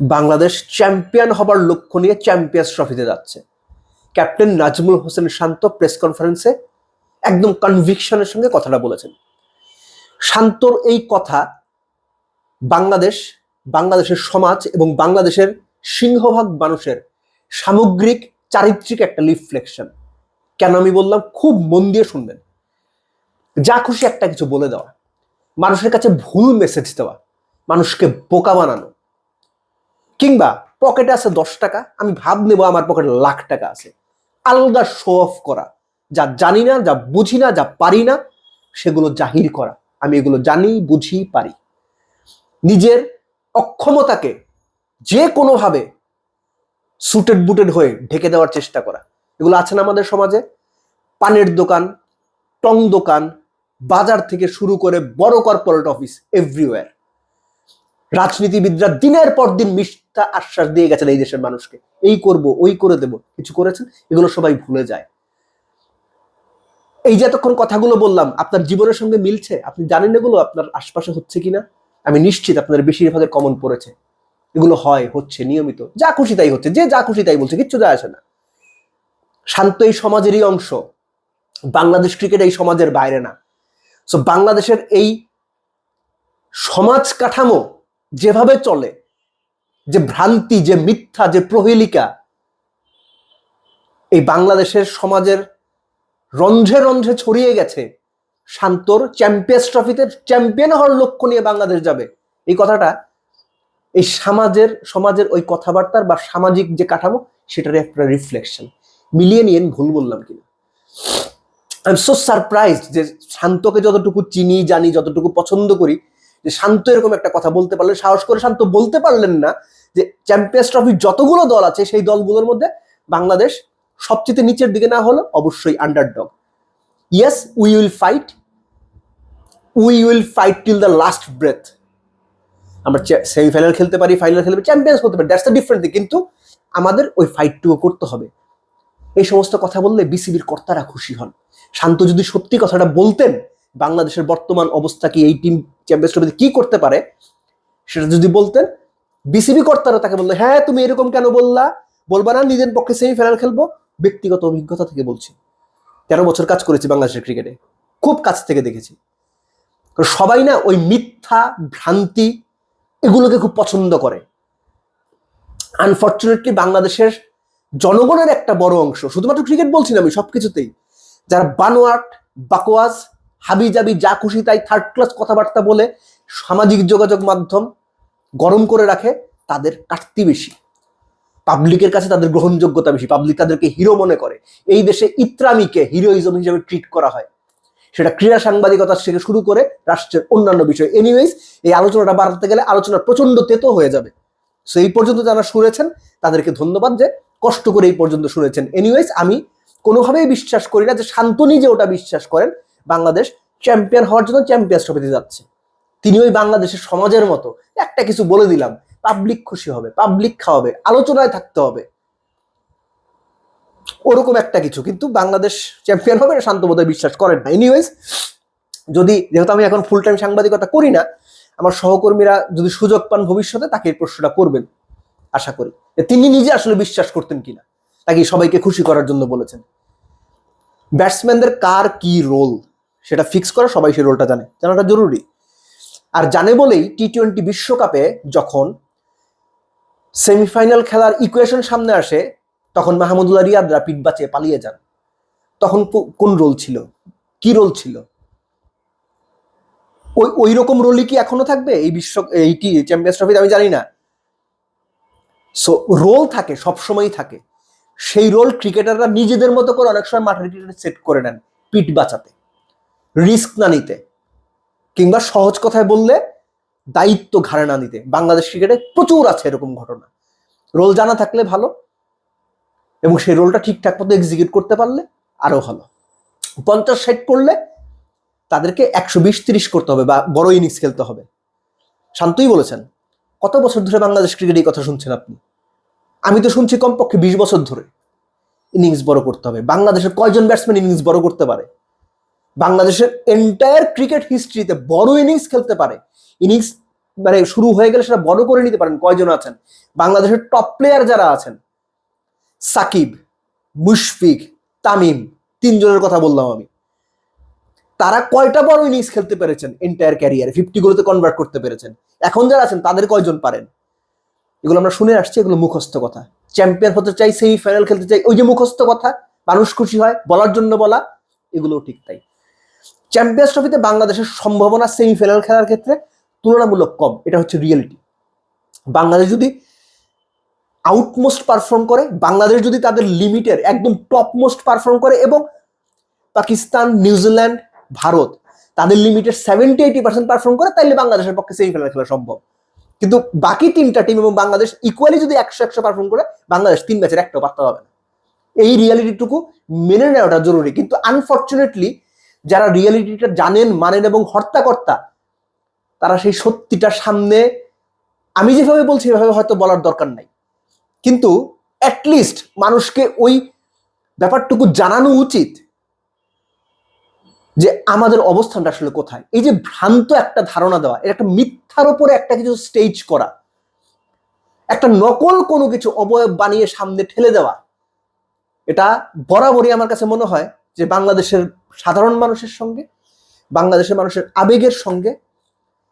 Bangladesh champion হবার লক্ষ্য নিয়ে চ্যাম্পিয়ন্স ট্রফিতে যাচ্ছে। ক্যাপ্টেন নাজমুল হোসেন শান্ত প্রেস কনফারেন্সে একদম কনভিকশনের সঙ্গে কথাটা বলেছেন। শান্তর এই কথা বাংলাদেশ, বাংলাদেশের সমাজ এবং বাংলাদেশের সিংহভাগ মানুষের সামগ্রিক, চারিত্রিক একটা রিফ্লেকশন কেন আমি বললাম? খুব মন দিয়ে শুনবেন। যা খুশি একটা কিছু বলে দেওয়া। মানুষের কাছে ভুল মেসেজ দেওয়া। মানুষকে বোকা বানানো। কিংবা পকেটে আছে দশ টাকা, আমি ভাব নেব আমার পকেটে লাখ টাকা আছে। আলাদা শো অফ করা। যা জানি না, যা বুঝি না, যা পারি না, সেগুলো জাহির করা। আমি এগুলো জানি, বুঝি, পারি। নিজের অক্ষমতাকে যে কোনোভাবে সুটেড বুটেড হয়ে ঢেকে দেওয়ার চেষ্টা করা। এগুলো আছে না আমাদের সমাজে? পানের দোকান, টং দোকান, বাজার থেকে শুরু করে বড় কর্পোরেট অফিস এভরিওয়্যার রাজনীতিবিদরা দিনের পর দিন মিথ্যা আশ্বাস দিয়ে গেছেন এই দেশের মানুষকে। এই করব, ওই করে দেব, কিছু করেছেন, এগুলো সবাই ভুলে যায়। এই যে এতক্ষণ কথাগুলো বললাম, আপনার জীবনের সঙ্গে মিলছে? আপনি জানেন এগুলো? আপনার আশপাশে হচ্ছে কিনা? আমি নিশ্চিত আপনাদের বেশিরভাগের কমন পড়েছে। এগুলো হয়, হচ্ছে, নিয়মিত। যা খুশি তাই হচ্ছে, যে যা খুশি তাই বলছে, কিচ্ছু যায় আসে না। শান্ত এই সমাজেরই অংশ। বাংলাদেশ ক্রিকেট এই সমাজের বাইরে না। সো বাংলাদেশের এই সমাজ কাঠামো যেভাবে চলে, যে ভ্রান্তি, যে মিথ্যা, যে প্রহেলিকা, এই বাংলাদেশের সমাজের রন্ধ্রে রন্ধ্রে ছড়িয়ে গেছে। শান্তর চ্যাম্পিয়ন্স ট্রফিতে চ্যাম্পিয়ন হওয়ার লক্ষ্য নিয়ে বাংলাদেশ যাবে। এই কথাটা এই সমাজের সমাজের ওই কথাবার্তার বা সামাজিক যে কাঠামো, সেটার একটা রিফ্লেকশন মিলিয়ে নিয়ে ভুল বললাম কিনা? আই এম সো সারপ্রাইজড যে শান্তকে যতটুকু চিনি, জানি, যতটুকু পছন্দ করি যে শান্ত এরকম একটা কথা বলতে পারলেন, সাহস করে শান্ত বলতে পারলেন না যে চ্যাম্পিয়ন্স ট্রফির যতগুলো দল আছে, সেই দলগুলোর মধ্যে বাংলাদেশ সবচেয়ে নিচের দিকে না হলো অবশ্যই underdog yes we will fight we will fight till the last breath আমরা সেমিফাইনাল খেলতে পারি ফাইনাল খেলতে পারি চ্যাম্পিয়ন্স হতে পারি দ্যাটস দ্য ডিফারেন্ট কিন্তু আমাদের ওই ফাইটটুকু করতে হবে। এই সমস্ত কথা বললে বিসিবির কর্তারা খুশি হন। শান্ত যদি সত্যি কথাটা বলতেন, বাংলাদেশের বর্তমান অবস্থা কি এই টিম চ্যাম্পিয়ন্স ট্রফিতে কি করতে পারে, সেটা যদি বলতেন। বিসিবি কর্তারা তাকে বলল হ্যাঁ তুমি এরকম কেন বললা? বলবা না, নিজের পক্ষে সেমিফাইনাল খেলব। ব্যক্তিগত অভিজ্ঞতা থেকে বলছি। তেরো বছর কাজ করেছি বাংলাদেশের ক্রিকেটে। খুব কাছ থেকে দেখেছি। সবাই না ওই মিথ্যা, ভ্রান্তি এগুলোকে খুব পছন্দ করে। আনফর্চুনেটলি বাংলাদেশের জনগণের একটা বড় অংশ, শুধুমাত্র ক্রিকেট বলছি না আমি, সবকিছুতেই, যারা বানোয়াট, বাকোয়াজ হাবি জাবি যা খুশি তাই থার্ড ক্লাস কথাবার্তা বলে সামাজিক যোগাযোগ মাধ্যম গরম করে রাখে তাদের কাটতি বেশি। পাবলিকের কাছে তাদের গ্রহণযোগ্যতা বেশি। পাবলিক তাদেরকে হিরো মনে করে। এই দেশে ইত্রামিকে হিরোইজম হিসেবে ট্রিট করা হয়। সেটা ক্রীড়া সাংবাদিকতা থেকে শুরু করে রাষ্ট্রের অন্যান্য বিষয়। এনিওয়েজ এই আলোচনাটা বাড়াতে গেলে আলোচনা প্রচণ্ড তেতো হয়ে যাবে। সো এই পর্যন্ত যারা শুনেছেন, তাদেরকে ধন্যবাদ যে কষ্ট করে এই পর্যন্ত শুনেছেন। এনিওয়েজ আমি কোনোভাবেই বিশ্বাস করি না যে শান্তনি যে ওটা বিশ্বাস করেন বাংলাদেশ চ্যাম্পিয়ন হওয়ার জন্য চ্যাম্পিয়ন্স ট্রফিতে যাচ্ছে। তিনি ওই বাংলাদেশের সমাজের মতো। একটা কিছু বলে দিলাম পাবলিক খুশি হবে পাবলিক খাওয়াবে, আলোচনায় থাকতে হবে। ওরকম একটা কিছু, কিন্তু বাংলাদেশ চ্যাম্পিয়ন হবে শান্ত বোধহয় বিশ্বাস করেন না। এনিওয়েজ যদি, যেহেতু আমি এখন ফুল টাইম সাংবাদিকতা করি না, আমার সহকর্মীরা যদি সুযোগ পান ভবিষ্যতে, তাকে এই প্রশ্নটা করবেন, আশা করি। তিনি নিজে আসলে বিশ্বাস করতেন কিনা, তাকে সবাইকে খুশি করার জন্য বলেছেন। ব্যাটসম্যানদের কার কি রোল সেটা ফিক্স করা সবাই সেই রোলটা জানে। জানাটা জরুরি। আর জানে বলেই টি টোয়েন্টি বিশ্বকাপে যখন সেমিফাইনাল খেলার ইকুয়েশন সামনে আসে, তখন মাহমুদুল্লাহ রিয়াদরা পিঠ বাঁচিয়ে পালিয়ে যান। তখন কোন রোল ছিল? কি রোল ছিল? ওই ওই রকম রোলই কি এখনও থাকবে? এই বিশ্ব এই টি চ্যাম্পিয়ন্স ট্রফিতে আমি জানি না। সো রোল থাকে, সবসময়ই থাকে। সেই রোল ক্রিকেটাররা নিজেদের মতো করে অনেক সময় মাঠের সেট করে নেন, পিঠ বাঁচাতে। রিস্ক না নিতে কিংবা সহজ কথায় বললে দায়িত্ব ঘাড়ে না নিতে। বাংলাদেশ ক্রিকেটে প্রচুর আছে এরকম ঘটনা। রোল জানা থাকলে ভালো এবং সেই রোলটা ঠিকঠাক মতো এক্সিকিউট করতে পারলে আরও ভালো। পঞ্চাশ ষাট করলে তাদেরকে একশো বিশ তিরিশ করতে হবে বা বড় ইনিংস খেলতে হবে। শান্তই বলেছেন, কত বছর ধরে বাংলাদেশ ক্রিকেট এই কথা শুনছেন আপনি? আমি তো শুনছি কমপক্ষে বিশ বছর ধরে ইনিংস বড় করতে হবে। বাংলাদেশের কয়জন ব্যাটসম্যান ইনিংস বড় করতে পারে? বাংলাদেশের এন্টায়ার ক্রিকেট হিস্ট্রিতে বড় ইনিংস খেলতে পারে। ইনিংস মানে শুরু হয়ে গেলে সেটা বড় করে নিতে পারেন কয়জন আছেন? বাংলাদেশের টপ প্লেয়ার যারা আছেন, সাকিব, মুশফিক, তামিম, তিনজনের কথা বললাম আমি। তারা কয়টা বড় ইনিংস খেলতে পেরেছেন এন্টায়ার ক্যারিয়ারে ফিফটি গুলোতে কনভার্ট করতে পেরেছেন। এখন যারা আছেন, তাদের কয়জন পারেন? এগুলো আমরা শুনে আসছি, এগুলো মুখস্থ কথা। চ্যাম্পিয়ন হতে চাই সেমি ফাইনাল খেলতে চাই, ওই যে মুখস্থ কথা, মানুষ খুশি হয়, বলার জন্য বলা, এগুলোও ঠিক তাই। চ্যাম্পিয়ন্স ট্রফিতে বাংলাদেশের সম্ভাবনা সেমিফাইনাল খেলার ক্ষেত্রে তুলনামূলক কম। এটা হচ্ছে রিয়েলিটি বাংলাদেশ যদি আউটমোস্ট পারফর্ম করে, বাংলাদেশ যদি তাদের লিমিটের একদম টপ মোস্ট পারফর্ম করে এবং পাকিস্তান নিউজিল্যান্ড ভারত তাদের লিমিটের সেভেন্টি এইটি পার্সেন্ট পারফর্ম করে তাহলে বাংলাদেশের পক্ষে সেমিফাইনাল খেলা সম্ভব। কিন্তু বাকি তিনটা টিম এবং বাংলাদেশ ইকুয়ালি যদি একশো একশো পারফর্ম করে, বাংলাদেশ তিন ম্যাচের একটা পারতে হবে না। এই রিয়ালিটিটুকু মেনে নেওয়াটা জরুরি। কিন্তু আনফর্চুনেটলি যারা রিয়ালিটিটা জানেন, মানেন এবং হর্তাকর্তা, তারা সেই সত্যিটা সামনে, আমি যেভাবে বলছি এভাবে হয়তো বলার দরকার নাই। কিন্তু অ্যাটলিস্ট মানুষকে ওই ব্যাপারটুকু জানানো উচিত যে আমাদের অবস্থানটা আসলে কোথায়। এই যে ভ্রান্ত একটা ধারণা দেওয়া এটা একটা মিথ্যার উপরে একটা কিছু স্টেজ করা, একটা নকল কোনো কিছু অবয়ব বানিয়ে সামনে ঠেলে দেওয়া, এটা বরাবরই আমার কাছে মনে হয় যে বাংলাদেশের সাধারণ মানুষের সঙ্গে, বাংলাদেশের মানুষের আবেগের সঙ্গে,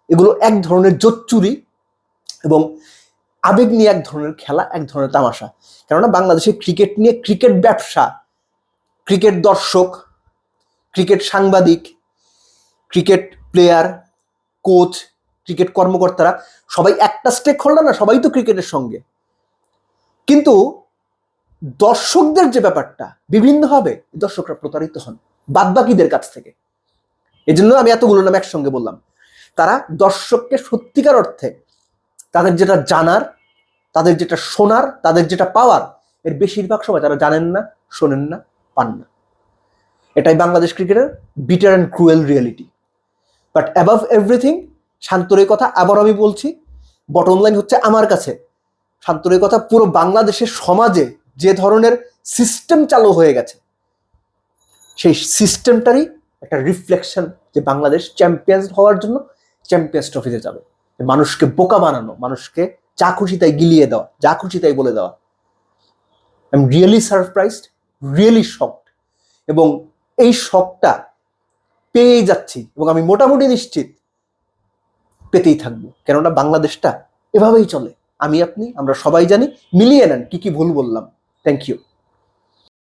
এগুলো এক ধরনের জোচ্চুরি এবং আবেগ নিয়ে এক ধরনের খেলা, এক ধরনের তামাশা। কেননা বাংলাদেশের ক্রিকেট নিয়ে ক্রিকেট ব্যবসা, ক্রিকেট দর্শক, ক্রিকেট সাংবাদিক, ক্রিকেট প্লেয়ার, কোচ, ক্রিকেট কর্মকর্তারা সবাই একটা স্টেক হোল্ডার না, সবাই তো ক্রিকেটের সঙ্গে। কিন্তু দর্শকদের যে ব্যাপারটা বিভিন্নভাবে দর্শকরা প্রতারিত হন, বাদবাকিদের কাছ থেকে। এই জন্য আমি এতগুলো নাম একসঙ্গে বললাম। তারা দর্শককে সত্যিকার অর্থে তাদের যেটা জানার, তাদের যেটা শোনার, তাদের যেটা পাওয়ার, এর বেশিরভাগ সময় তারা জানেন না, শোনেন না, পান না। এটাই বাংলাদেশ ক্রিকেটের bitter and cruel reality but above everything শান্তর এই কথা আবার আমি বলছি বটম লাইন হচ্ছে আমার কাছে, শান্তর এই কথা পুরো বাংলাদেশের সমাজে যে ধরনের সিস্টেম চালু হয়ে গেছে, সেই সিস্টেমটারই একটা রিফ্লেকশন যে বাংলাদেশ চ্যাম্পিয়ন্স হওয়ার জন্য চ্যাম্পিয়ন্স ট্রফিতে যাবে। মানুষকে বোকা বানানো, মানুষকে যা খুশি তাই গিলিয়ে দেওয়া, যা খুশি তাই বলে দেওয়া। I am really surprised really shocked এবং এই শকটা পেয়ে যাচ্ছি এবং আমি মোটামুটি নিশ্চিত পেতেই থাকব। কেননা বাংলাদেশটা এভাবেই চলে। আমি, আপনি, আমরা সবাই জানি, মিলিয়ে নেন, কি কি ভুল বললাম। Thank you.